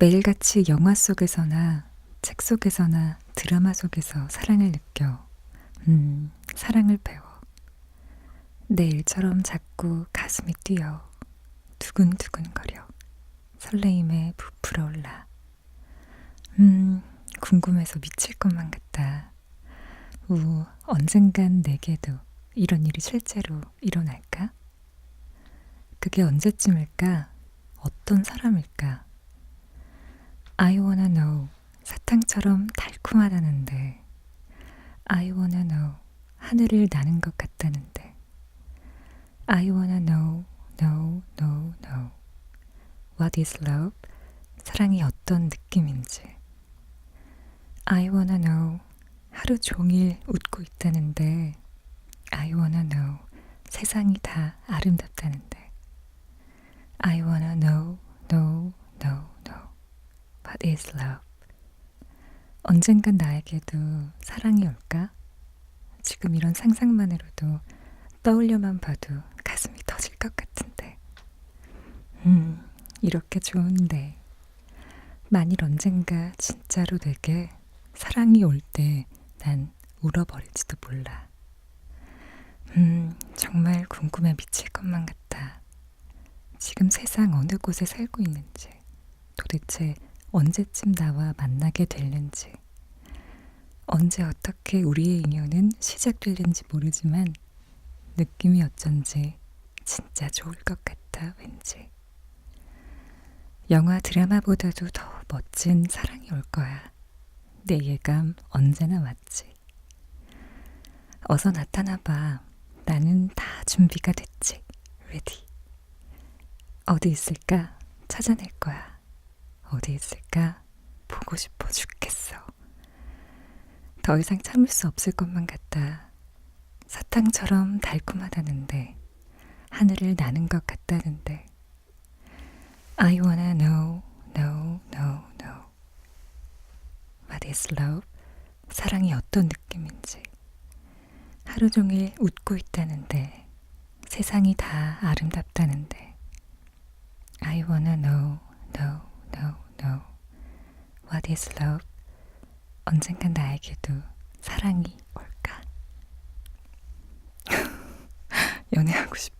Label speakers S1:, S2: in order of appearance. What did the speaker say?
S1: 매일같이 영화 속에서나 책 속에서나 드라마 속에서 사랑을 느껴. 음, 사랑을 배워. 내 일처럼 자꾸 가슴이 뛰어. 두근두근거려. 설레임에 부풀어 올라. 음, 궁금해서 미칠 것만 같다. 우, 언젠간 내게도 이런 일이 실제로 일어날까? 그게 언제쯤일까? 어떤 사람일까? I wanna know. 사탕처럼 달콤하다는데. I wanna know. 하늘을 나는 것 같다는데. I wanna know, know, know, know. What is love? 사랑이 어떤 느낌인지. I wanna know. 하루 종일 웃고 있다는데. I wanna know. 세상이 다 아름답다는데. I wanna know, know, know, know. What is love? 언젠간 나에게도 사랑이 올까? 지금 이런 상상만으로도 떠올려만 봐도 가슴이 터질 것 같은데. 음, 이렇게 좋은데. 만일 언젠가 진짜로 내게 사랑이 올 때 난 울어버릴지도 몰라. 음, 정말 궁금해 미칠 것만 같다. 지금 세상 어느 곳에 살고 있는지, 도대체 언제쯤 나와 만나게 될는지, 언제 어떻게 우리의 인연은 시작될는지 모르지만 느낌이 어쩐지 진짜 좋을 것 같아 왠지. 영화 드라마보다도 더 멋진 사랑이 올 거야. 내 예감 언제나 맞지. 어서 나타나봐. 나는 다 준비가 됐지. 레디. 어디 있을까? 찾아낼 거야. 어디 있을까? 보고 싶어 죽겠어. 더 이상 참을 수 없을 것만 같다. 사탕처럼 달콤하다는데, 하늘을 나는 것 같다는데. I wanna know, know, know, know. What is love? 사랑이 어떤 느낌인지. 하루 종일 웃고 있다는데, 세상이 다 아름답다는데. I wanna know. What is love? 언젠간 나에게도 사랑이 올까? 연애하고 싶어.